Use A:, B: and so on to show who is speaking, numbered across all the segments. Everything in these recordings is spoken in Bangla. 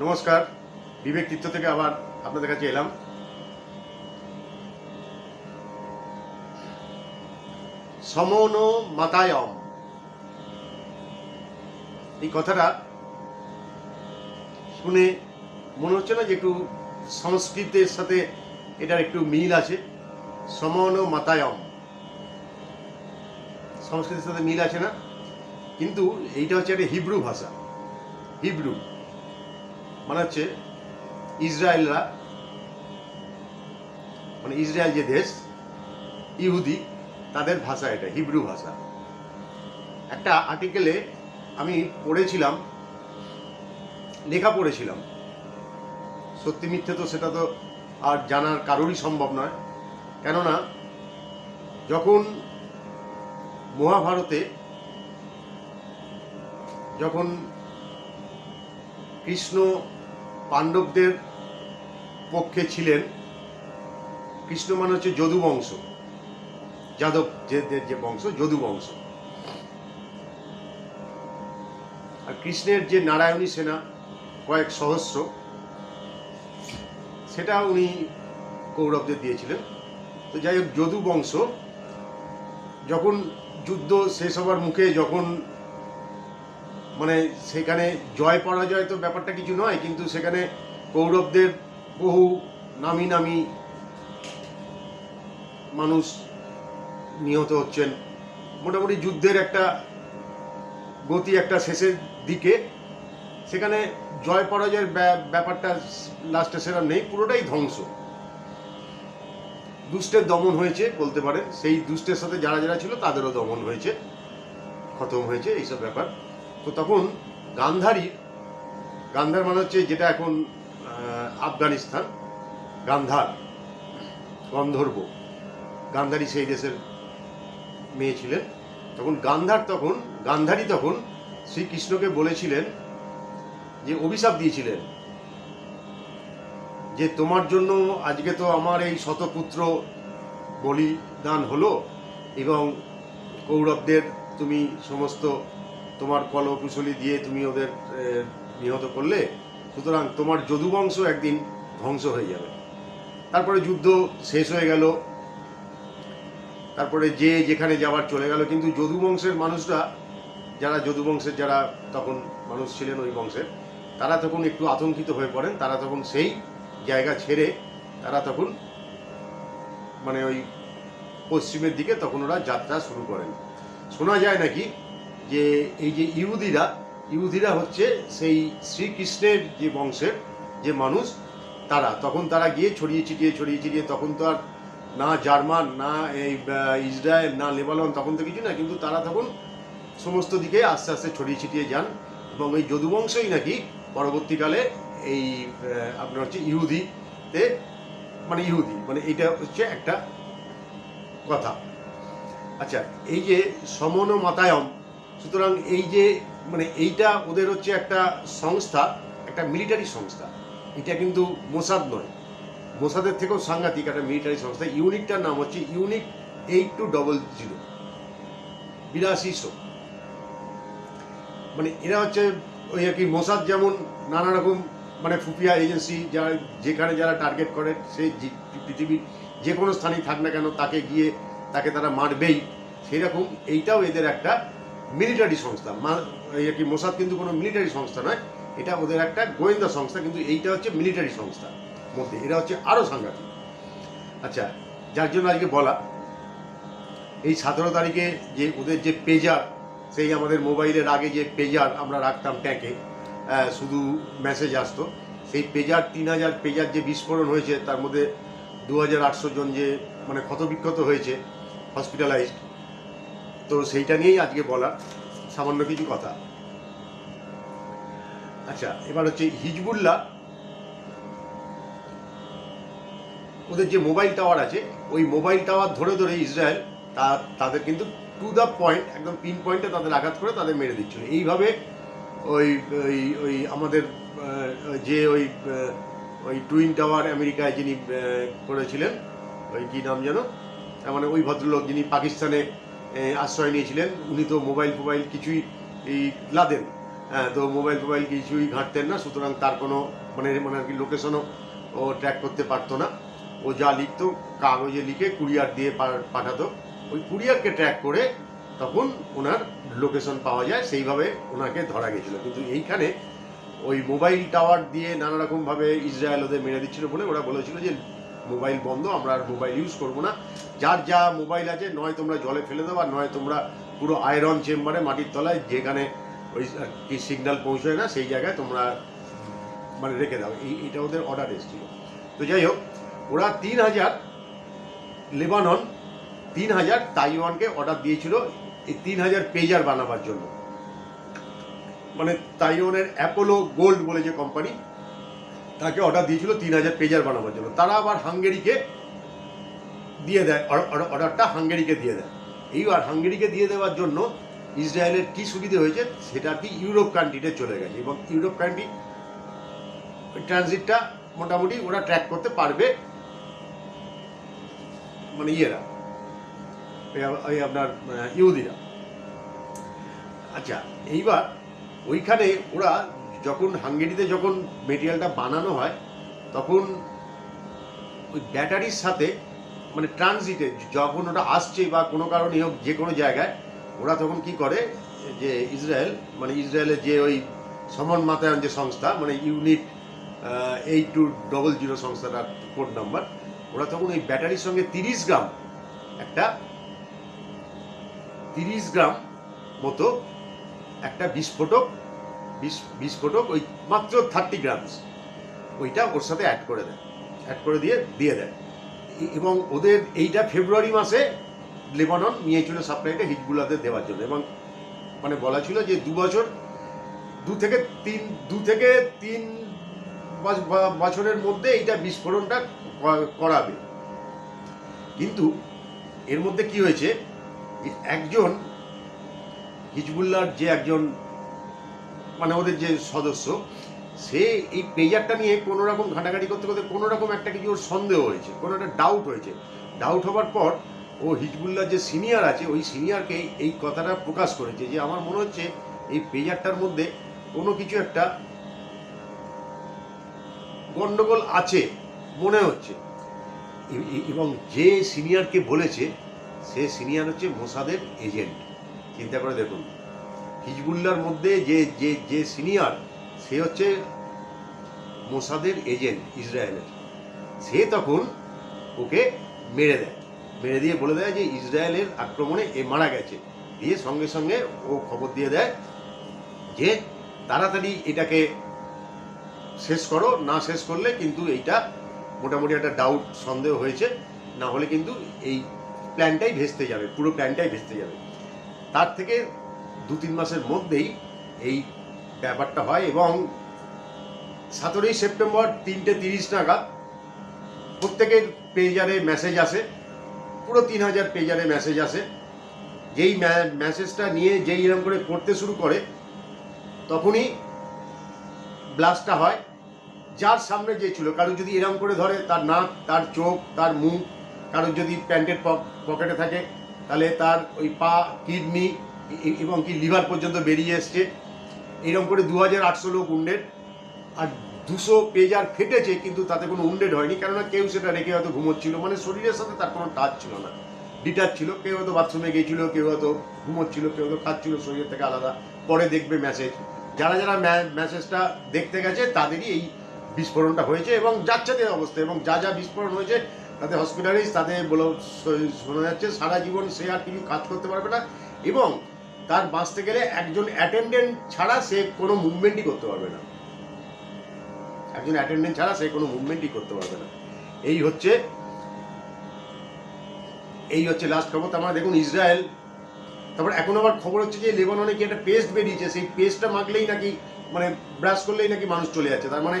A: নমস্কার, বিবেক তীর্থ থেকে আবার আপনাদের কাছে এলাম। সমন মাতায়ম। এই কথাটা শুনে মনে হচ্ছে না যে একটু সংস্কৃতের সাথে এটার একটু মিল আছে। সমন মাতায়ম। সংস্কৃতের সাথে মিল আছে না, কিন্তু এইটা হচ্ছে একটা হিব্রু ভাষা, হিব্রু। মানে হচ্ছে ইসরায়েলরা মানে ইসরায়েল যে দেশ, ইহুদি, তাদের ভাষা এটা, হিব্রু ভাষা। একটা আর্টিকেলে আমি পড়েছিলাম, লেখা পড়েছিলাম। সত্যি মিথ্যে তো সেটা তো আর জানার কারোরই সম্ভব নয়। কেননা, যখন মহাভারতে, যখন কৃষ্ণ পাণ্ডবদের পক্ষে ছিলেন কৃষ্ণ মানে হচ্ছে যদু বংশ যাদব যে, যে- বংশ যদু বংশ আর কৃষ্ণের যে নারায়ণী সেনা, কয়েক সহস্র, সেটা উনি কৌরবদের দিয়েছিলেন। তো যাই হোক যদু বংশ যখন যুদ্ধ শেষ হবার মুখে, যখন মানে সেখানে জয় পরাজয় তো ব্যাপারটা কিছু নয়, কিন্তু সেখানে কৌরবদের বহু নামি নামি মানুষ নিহত হচ্ছেন। মোটামুটি যুদ্ধের একটা গতি একটা শেষের দিকে। সেখানে জয় পরাজয়ের ব্যা- ব্যাপারটা লাস্টে সেরকম নেই, পুরোটাই ধ্বংস। দুষ্টের দমন হয়েছে বলতে পারেন। সেই দুষ্টের সাথে যারা যারা ছিল তাদেরও দমন হয়েছে, খতম হয়েছে এইসব ব্যাপার। তো তখন গান্ধারী, গান্ধার মানে হচ্ছে যেটা এখন আফগানিস্তান, গান্ধার, গন্ধর্ব। গান্ধারী সেই দেশের মেয়ে ছিলেন। তখন গান্ধার তখন, গান্ধারী তখন শ্রীকৃষ্ণকে বলেছিলেন যে, অভিশাপ দিয়েছিলেন যে, তোমার জন্য আজকে তো আমার এই শতপুত্র বলিদান হলো এবং কৌরবদের তুমি সমস্ত তোমার কলকুশলী দিয়ে তুমি ওদের নিহত করলে, সুতরাং তোমার যদুবংশ একদিন ধ্বংস হয়ে যাবে। তারপরে যুদ্ধ শেষ হয়ে গেল। তারপরে যে যেখানে যাওয়ার চলে গেল, কিন্তু যদুবংশের মানুষরা, যারা যদুবংশের যারা তখন মানুষ ছিলেন ওই বংশের, তারা তখন একটু আতঙ্কিত হয়ে পড়েন। তারা তখন সেই জায়গা ছেড়ে, তারা তখন মানে ওই পশ্চিমের দিকে তখন ওরা যাত্রা শুরু করেন। শোনা যায় নাকি যে এই যে ইহুদিরা ইহুদিরা হচ্ছে সেই শ্রীকৃষ্ণের যে বংশের যে মানুষ, তারা। তখন তারা গিয়ে ছড়িয়ে ছিটিয়ে ছড়িয়ে ছিটিয়ে, তখন তো আর না জার্মান, না এই ইসরায়েল, না লেবানন, তখন তো কিছু না, কিন্তু তারা তখন সমস্ত দিকে আস্তে আস্তে ছড়িয়ে ছিটিয়ে যান। এবং এই যদুবংশই নাকি পরবর্তীকালে এই আপনার হচ্ছে ইহুদিতে মানে ইহুদি মানে এটা হচ্ছে একটা কথা। আচ্ছা এই যে সমন মাতায়ম সুতরাং এই যে মানে এইটা ওদের হচ্ছে একটা সংস্থা, একটা মিলিটারি সংস্থা। এটা কিন্তু মোসাদ নয়। মোসাদের থেকেও সাংঘাতিক একটা মিলিটারি সংস্থা। ইউনিটটার নাম হচ্ছে unit eight two double zero. বিরাশিশো মানে এরা হচ্ছে ওই আর কি মোসাদ যেমন নানা রকম মানে ফুপিয়া এজেন্সি যারা, যেখানে যারা টার্গেট করে, সেই পৃথিবীর যে কোনো স্থানেই থাক না কেন, তাকে গিয়ে তাকে তারা মারবেই। সেরকম এইটাও এদের একটা মিলিটারি সংস্থা, মা- কি মোসাদ কিন্তু কোনো মিলিটারি সংস্থা নয়, এটা ওদের একটা গোয়েন্দা সংস্থা, কিন্তু এইটা হচ্ছে মিলিটারি সংস্থা মধ্যে, এরা হচ্ছে আরও সাংঘাতিক। আচ্ছা যার জন্য আজকে বলা, এই সতেরো তারিখে যে ওদের যে পেজার, সেই আমাদের মোবাইলের আগে যে পেজার আমরা রাখতাম ট্যাঁকে শুধু মেসেজ আসতো, সেই পেজার, তিন হাজার পেজার যে বিস্ফোরণ হয়েছে, তার মধ্যে দু হাজার আটশো জন যে মানে ক্ষতবিক্ষত হয়েছে হসপিটালাইজড তো সেইটা নিয়েই আজকে বলা সামান্য কিছু কথা। আচ্ছা এবার হচ্ছে হিজবুল্লাহ, ওদের যে মোবাইল টাওয়ার আছে, ওই মোবাইল টাওয়ার ধরে ধরে ইসরায়েল তা, তাদের কিন্তু টু দ্য পয়েন্ট একদম পিন পয়েন্টে তাদের আঘাত করে তাদের মেরে দিচ্ছিল এইভাবে ওই ওই ওই আমাদের যে ওই ওই টুইন টাওয়ার আমেরিকায় যিনি করেছিলেন, ওই কী নাম যেন মানে ওই ভদ্রলোক যিনি পাকিস্তানে আশ্রয় নিয়েছিলেন। উনি তো মোবাইল ফোবাইল কিছুই এই লাদেন হ্যাঁ তো মোবাইল ফোবাইল কিছুই ঘাঁটতেন না। সুতরাং তার কোনো মানে মানে আর কি লোকেশনও ও ট্র্যাক করতে পারতো না। ও যা লিখতো, কাগজে লিখে কুরিয়ার দিয়ে পাঠাতো। ওই কুরিয়ারকে ট্র্যাক করে তখন ওনার লোকেশন পাওয়া যায়। সেইভাবে ওনাকে ধরা গেছিল। কিন্তু এইখানে ওই মোবাইল টাওয়ার দিয়ে নানা রকমভাবে ইসরায়েল ওদের মেরে দিচ্ছিল বলে ওরা বলেছিল যে মোবাইল বন্ধ, আমরা আর মোবাইল ইউজ করব না। যার যা মোবাইল আছে, নয় তোমরা জলে ফেলে দেবো আর নয় তোমরা পুরো আয়রন চেম্বারে মাটির তলায় যেখানে ওই কি সিগন্যাল পৌঁছয় না, সেই জায়গায় তোমরা মানে রেখে দাও। এই, এটা ওদের অর্ডার এসেছিল। তো যাই হোক, ওরা তিন হাজার লেবানন, তিন হাজার তাইওয়ানকে অর্ডার দিয়েছিল এই তিন হাজার পেজার বানাবার জন্য। মানে তাইওয়ানের অ্যাপোলো গোল্ড বলে যে কোম্পানি তাকে অর্ডার দিয়েছিল তিন হাজার পেজার বানাবার জন্য। তারা আবার হাঙ্গেরিকে দিয়ে দেয় অর- অর- অর্ডারটা হাঙ্গেরিকে দিয়ে দেয়। এইবার হাঙ্গেরিকে দিয়ে দেওয়ার জন্য ইসরায়েলের কি সুবিধে হয়েছে, সেটা কি ইউরোপ কান্ট্রিতে চলে গেছে। এবং ইউরোপ কান্ট্রি ট্রানজিটটা মোটামুটি ওরা ট্র্যাক করতে পারবে মানে ইয়েরা ওই আপনার ইহুদিরা। আচ্ছা এইবার ওইখানে ওরা যখন হাঙ্গেরিতে যখন মেটেরিয়ালটা বানানো হয়, তখন ওই ব্যাটারির সাথে মানে ট্রানজিটে, যখন ওটা আসছে বা কোনো কারণে হোক যে কোনো জায়গায়, ওরা তখন কি করে, যে ইসরায়েল মানে ইসরায়েলের যে ওই সমন মাতায়ন যে সংস্থা মানে unit eight two double zero সংস্থাটার code number, ওরা তখন ওই ব্যাটারির সঙ্গে তিরিশ গ্রাম, একটা তিরিশ গ্রাম মতো একটা বিস্ফোটক বিস- বিস্ফোটক ওই মাত্র থার্টি গ্রামস ওইটা ওর সাথে অ্যাড করে দেয়। অ্যাড করে দিয়ে দিয়ে দেয়। এবং ওদের এইটা ফেব্রুয়ারি মাসে লেবানন নিয়েছিল সাপ্লাইটা হিজবুলাদের দেওয়ার জন্য। এবং মানে বলা ছিল যে দু বছর, দু থেকে তিন, দু থেকে তিন বছ- বছরের মধ্যে এইটা বিস্ফোরণটা করাবে। কিন্তু এর মধ্যে কি হয়েছে একজন হিজবুল্লাহর যে একজন মানে ওদের যে সদস্য, সে এই পেজারটা নিয়ে কোনো রকম ঘাটাঘাটি করতে করতে কোনো রকম একটা কিছু ওর সন্দেহ হয়েছে, কোনো একটা ডাউট হয়েছে। ডাউট হওয়ার পর ও হিজবুল্লাহ যে সিনিয়র আছে, ওই সিনিয়রকে এই কথাটা প্রকাশ করেছে যে, আমার মনে হচ্ছে এই পেজারটার মধ্যে কোনো কিছু একটা গন্ডগোল আছে মনে হচ্ছে। এবং যে সিনিয়রকে বলেছে, সে সিনিয়র হচ্ছে মোসাদের এজেন্ট চিন্তা করে দেখুন। হিজবুল্লার মধ্যে যে যে যে সিনিয়র, সে হচ্ছে মোসাদের এজেন্ট, ইসরায়েলের। সে তখন ওকে মেরে দেয়। মেরে দিয়ে বলে দেয় যে, ইসরায়েলের আক্রমণে এ মারা গেছে। দিয়ে সঙ্গে সঙ্গে ও খবর দিয়ে দেয় যে, তাড়াতাড়ি এটাকে শেষ করো, না শেষ করলে কিন্তু এইটা মোটামুটি একটা ডাউট সন্দেহ হয়েছে। না হলে কিন্তু এই প্ল্যানটাই ভেস্তে যাবে, পুরো প্ল্যানটাই ভেস্তে যাবে। তার থেকে দু তিন মাসের মধ্যেই এই ব্যাপারটা হয় এবং সতেরোই সেপ্টেম্বর তিনটে তিরিশ নাগাদ প্রত্যেকের পেজারে মেসেজ আসে, পুরো তিন হাজার পেজারে মেসেজ আসে। যেই মেসেজটা নিয়ে যেই এরকম করে পড়তে শুরু করে, তখনই ব্লাস্টটা হয়। যার সামনে যে ছিল কারও যদি এরকম করে ধরে, তার নাক, তার চোখ, তার মুখ কারও যদি প্যান্টের পকেটে থাকে, তাহলে তার ওই পা, কিডনি এবং কি লিভার পর্যন্ত বেরিয়ে এসছে। এরকম করে দু হাজার আটশো লোক উন্ডেড। আর দুশো পেজার ফেটেছে, কিন্তু তাতে কোনো উন্ডেড হয়নি। কেননা কেউ সেটা রেখে হয়তো ঘুমোচ্ছিল। মানে শরীরের সাথে তার কোনো টাচ ছিল না। ডিটাচ ছিল, কেউ হয়তো বাথরুমে গিয়েছিল কেউ হয়তো ঘুমোচ্ছিল, কেউ হয়তো খাচ্ছিল, শরীরের থেকে আলাদা। পরে দেখবে মেসেজ যারা যারা মেসেজটা দেখতে গেছে, তাদেরই এই বিস্ফোরণটা হয়েছে এবং যাচ্ছে যে অবস্থা। এবং যা যা বিস্ফোরণ হয়েছে, তাতে হসপিটালেই তাদের বলে, শোনা যাচ্ছে, সারা জীবন সে আর কিছু কাজ করতে পারবে না। এবং তার বাঁচতে গেলে একজন অ্যাটেন্ডেন্ট ছাড়া সে কোনো মুভমেন্টই করতে পারবে না। একজন অ্যাটেন্ডেন্ট ছাড়া সে কোনো মুভমেন্টই করতে পারবে না। এই হচ্ছে এই হচ্ছে লাস্ট খবর। তার মানে দেখুন ইসরায়েল, তারপর এখন আবার খবর হচ্ছে যে লেবাননে কি একটা পেস্ট বেরিয়েছে? সেই পেস্টটা মাখলেই নাকি মানে ব্রাশ করলেই নাকি মানুষ চলে যাচ্ছে। তার মানে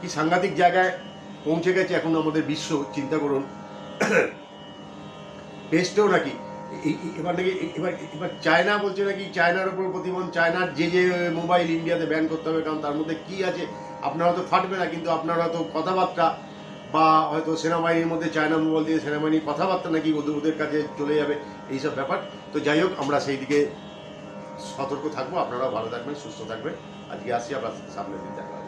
A: কি সাংঘাতিক জায়গায় পৌঁছে গেছে এখন আমাদের বিশ্ব, চিন্তা করুন। পেস্টেও নাকি এবার নাকি এবার এবার চায়না বলছে নাকি চায়নার উপর প্রতিবন্ধ, চায়নার যে যে মোবাইল ইন্ডিয়াতে ব্যান করতে হবে, কারণ তার মধ্যে কি আছে, আপনার হয়তো ফাটবে না, কিন্তু আপনার হয়তো কথাবার্তা বা হয়তো সেনাবাহিনীর মধ্যে চায়না মোবাইল দিয়ে সেনাবাহিনীর কথাবার্তা নাকি ওদের ওদের কাছে চলে যাবে, এইসব ব্যাপার তো যাই হোক, আমরা সেই দিকে সতর্ক থাকব, আপনারাও ভালো থাকবেন, সুস্থ থাকবেন আজকে আসি আবার সামনের দিন দেখা।